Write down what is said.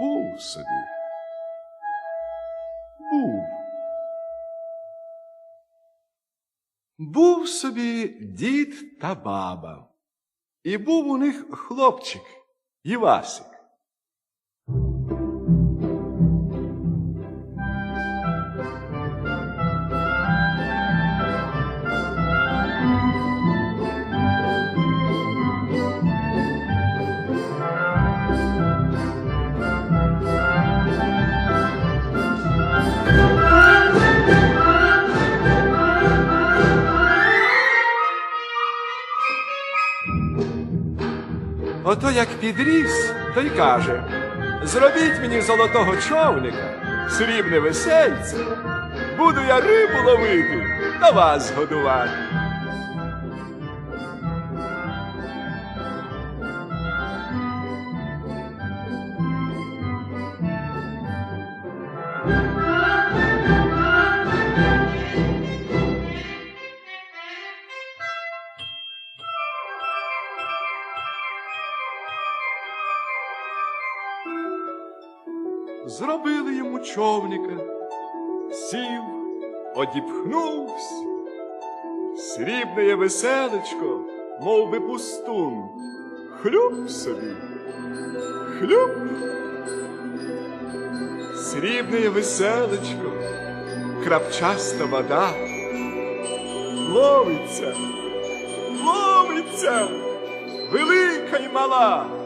був собі. Був. Був собі дід та баба. І був у них хлопчик Івасик. Ото як підріс, то й каже: Зробіть мені золотого човника, срібне весельце, буду я рибу ловити та вас годувати. Зробили йому човника, сів, одіпхнувсь, срібне веселечко, мов би пустун, хлюп собі, хлюп, срібне веселечко, крапчаста вода, ловиться, ловиться, велика й мала.